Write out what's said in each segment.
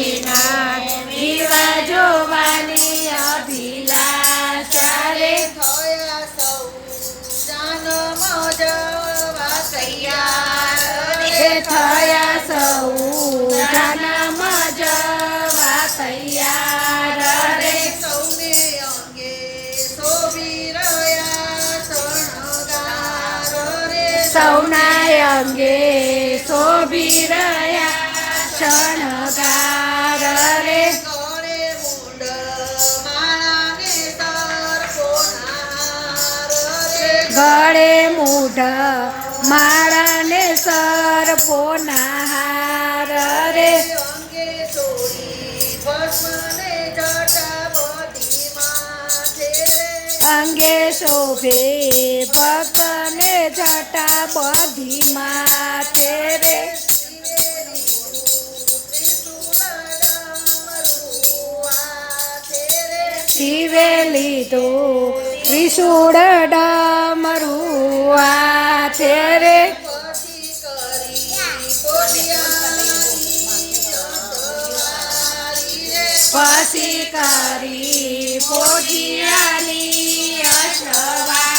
શિવજીના વિવા જોવાની અભિલાષ. રે થયા સૌ જાનમ જવા તૈયાર. રે થયા સૌ જન્મ જવા તૈયાર રે સૌને અંગે શોભી રહ્યા શણગાર રે સૌના અંગે શોભી રહ્યા શણગાર ગળે મૂઢ માળાને સરપોના હાર રે અંગે શોભે ભક્તને જટા બધી માથે રે. શિવે લીધું ત્રિશૂળ મરુઆ છે રે પછી કરી પોટિયાની અસવારી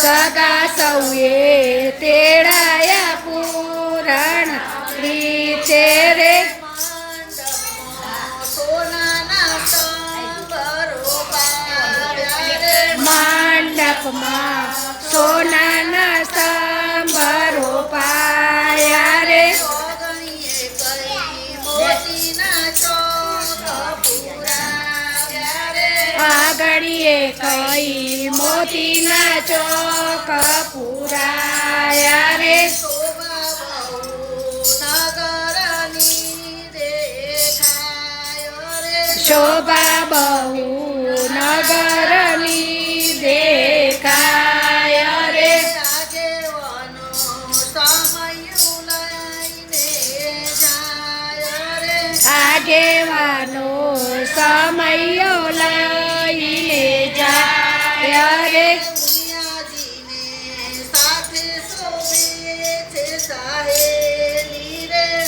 સગા સૌએ તેડાયા પૂરણ રીતે રે. મંડપમાં સોનાના આગળીએ કઈ મોતીના ચોક પુરાયા રે. શોભા બહુ નગરની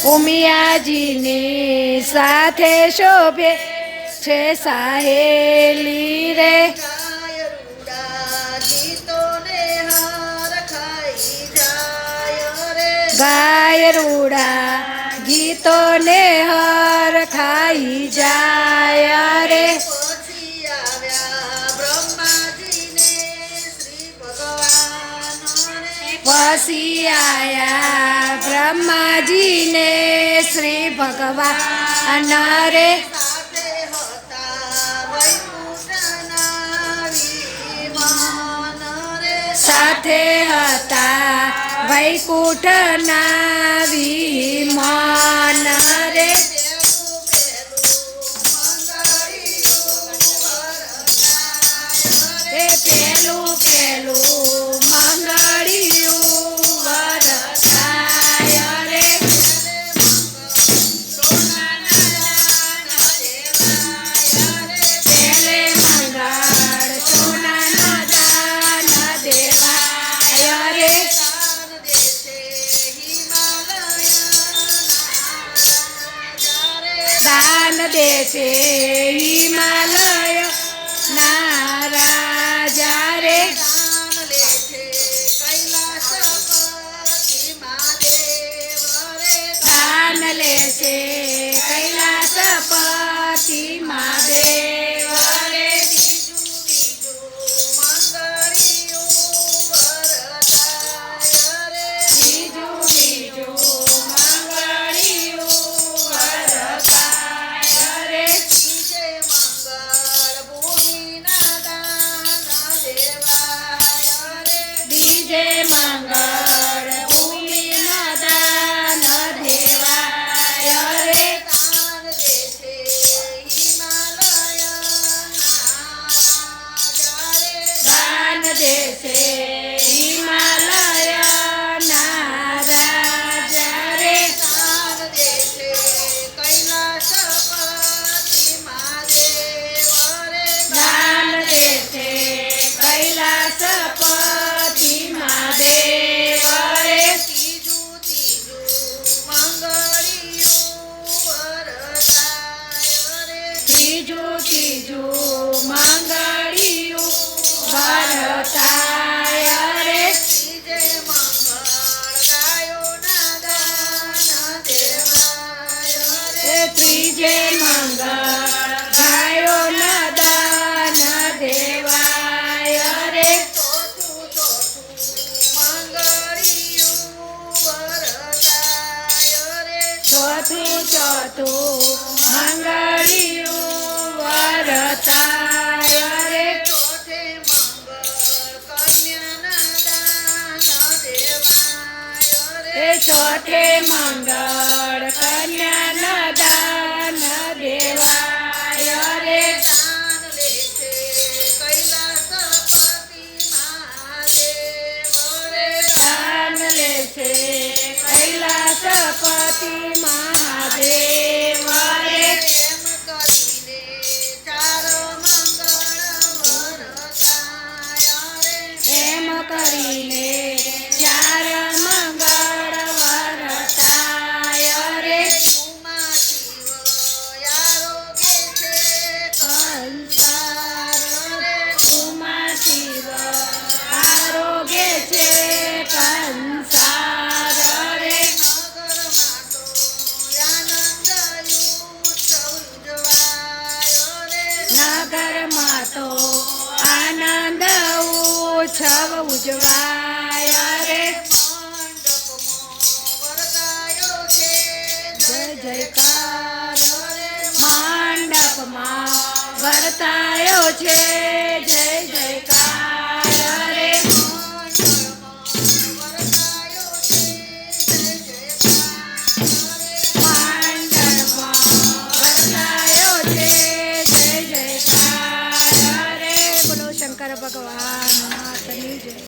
ઉમિયાજીની સાથે શોભે છે સાહેલી રે ગાય રૂડા ગીતોને હર ખાઈ જાય રે વસી આયા બ્રહ્માજીને શ્રી ભગવાન રે સાથે હતા વૈકુંઠના વિમાન રે. ત્રીજું ત્રીજું મંગળીયું ભારતા છો તે મંગળ કન્યા તો આનંદ ઉછવ ઉજવાય રે. જય જયકાર મંડપમાં વર્તાયો છે.